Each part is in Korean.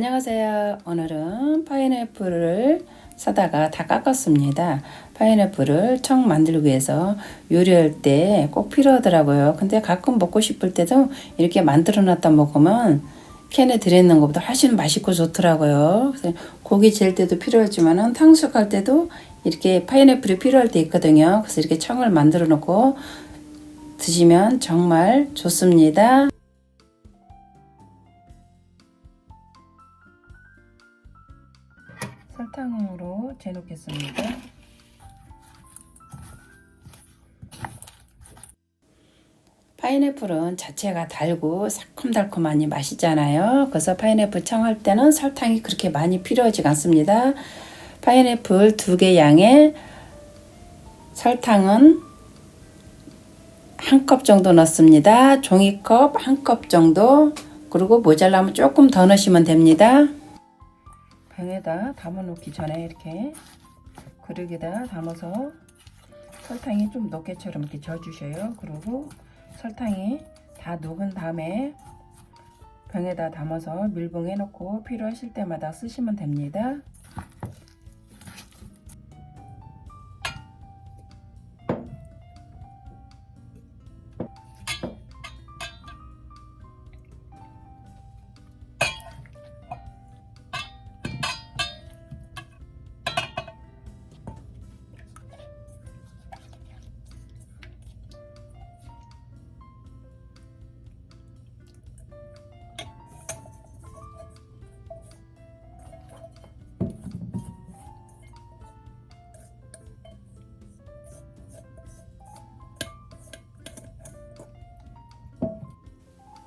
안녕하세요. 오늘은 파인애플을 사다가 다 깎았습니다. 파인애플을 청 만들기 위해서 요리할 때 꼭 필요하더라고요. 근데 가끔 먹고 싶을 때도 이렇게 만들어 놨다 먹으면 캔에 들어있는 것보다 훨씬 맛있고 좋더라고요. 고기 질 때도 필요하지만은 탕수육 할 때도 이렇게 파인애플이 필요할 때 있거든요. 그래서 이렇게 청을 만들어 놓고 드시면 정말 좋습니다. 설탕으로 재놓겠습니다. 파인애플은 자체가 달고 새콤달콤하니 맛있잖아요. 그래서 파인애플 청할 때는 설탕이 그렇게 많이 필요하지 않습니다. 파인애플 두 개 양의 설탕은 한 컵 정도 넣습니다. 종이컵 한 컵 정도 그리고 모자라면 조금 더 넣으시면 됩니다. 병에다 담아 놓기 전에 이렇게 그릇에다 담아서 설탕이 좀 녹게처럼 이렇게 져주셔요. 그리고 설탕이 다 녹은 다음에 병에다 담아서 밀봉해 놓고 필요하실 때마다 쓰시면 됩니다.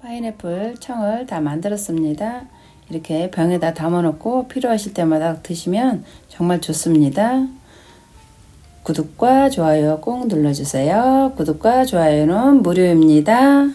파인애플 청을 다 만들었습니다. 이렇게 병에다 담아놓고 필요하실 때마다 드시면 정말 좋습니다. 구독과 좋아요 꼭 눌러주세요. 구독과 좋아요는 무료입니다.